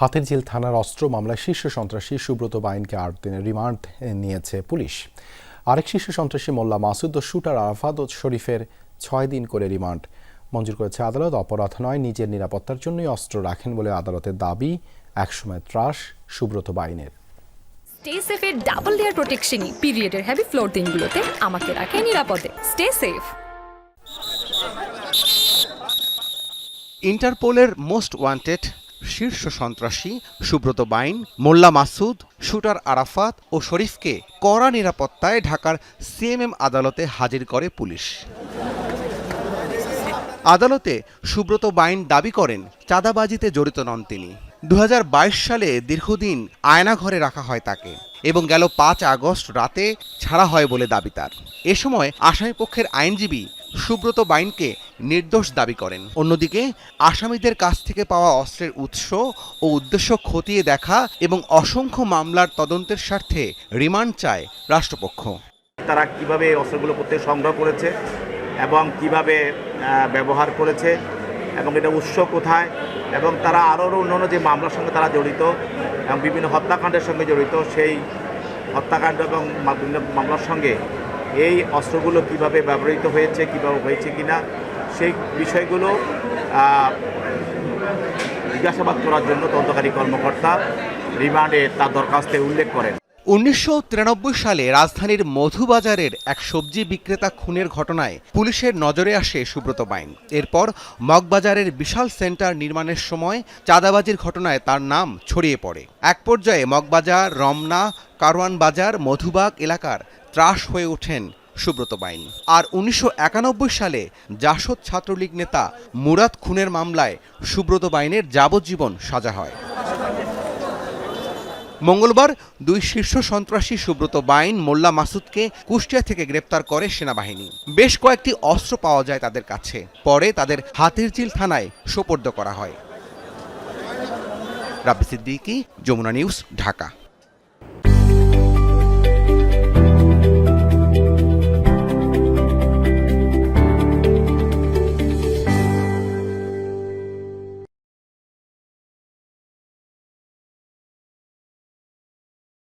হাতের ঝিল থানার অস্ত্র মামলায় শীর্ষ সন্ত্রাসী সুব্রত বাইনকে আট দিনের রিমান্ড নিয়েছে পুলিশ। আরেক শীর্ষ সন্ত্রাসী মোল্লা মাসুদ ও শুটার আরাফাত শরীফের ছয় দিন করে রিমান্ড। মঞ্জুর করেছে আদালত অপরাধ নয় নিজের নিরাপত্তার জন্যই অস্ত্র রাখেন বলে আদালতের দাবি একসময় ত্রাস সুব্রত বাইনের। স্টে সেফের ডাবল লেয়ার প্রোটেকশনই পিরিয়ডের হেভি ফ্লোর দিনগুলোতে আমাকে রাখে নিরাপদে। স্টে সেফ ইন্টারপোলের মোস্ট ওয়ান্টেড শীর্ষ সন্ত্রাসী সুব্রত বাইন, মোল্লা মাসুদ, শুটার আরাফাত ও শরীফকে কড়া নিরাপত্তায় ঢাকার সিএমএম আদালতে হাজির করে পুলিশ। আদালতে সুব্রত বাইন দাবি করেন, চাঁদাবাজিতে জড়িত নন তিনি। দু হাজার বাইশ সালে দীর্ঘদিন আয়নাঘরে রাখা হয় তাকে এবং গেল পাঁচ আগস্ট রাতে ছাড়া হয় বলে দাবি তার। এ সময় আসামিপক্ষের আইনজীবী সুব্রত বাইনকে নির্দোষ দাবি করেন। অন্যদিকে, আসামিদের কাছ থেকে পাওয়া অস্ত্রের উৎস ও উদ্দেশ্য খতিয়ে দেখা এবং অসংখ্য মামলার তদন্তের স্বার্থে রিমান্ড চায় রাষ্ট্রপক্ষ। তারা কীভাবে অস্ত্রগুলো প্রত্যেক সংগ্রহ করেছে এবং কীভাবে ব্যবহার করেছে এবং এটা উৎস কোথায় এবং তারা আরও অন্যান্য যে মামলার সঙ্গে তারা জড়িত এবং বিভিন্ন হত্যাকাণ্ডের সঙ্গে জড়িত, সেই হত্যাকাণ্ড এবং বিভিন্ন মামলার সঙ্গে এই অস্ত্রগুলো কীভাবে ব্যবহৃত হয়েছে, কীভাবে হয়েছে কিনা সেই বিষয়গুলো জিজ্ঞাসাবাদ করার জন্য তদন্তকারী কর্মকর্তা রিমান্ডে তার দরখাস্তে উল্লেখ করেন। উনিশশো সালে রাজধানীর মধুবাজারের এক সবজি বিক্রেতা খুনের ঘটনায় পুলিশের নজরে আসে সুব্রত বাইন এরপর মগবাজারের বিশাল সেন্টার নির্মাণের সময় চাঁদাবাজির ঘটনায় তার নাম ছড়িয়ে পড়ে। এক পর্যায়ে মগবাজার, রমনা, কারওয়ান বাজার, মধুবাগ এলাকার ত্রাস হয়ে ওঠেন সুব্রত বাইন। আর উনিশশো একানব্বই সালে জাসদ ছাত্রলীগ নেতা মুরাদ খুনের মামলায় সুব্রত বাইনের যাবজ্জীবন সাজা হয়। মঙ্গলবার দুই শীর্ষ সন্ত্রাসী সুব্রত বাইন, মোল্লা মাসুদকে কুষ্টিয়া থেকে গ্রেপ্তার করে সেনাবাহিনী। বেশ কয়েকটি অস্ত্র পাওয়া যায় তাদের কাছে। পরে তাদের হাতির চিল থানায় সোপর্দ করা হয়। রাব্বি সিদ্দিকী, যমুনা নিউজ, ঢাকা।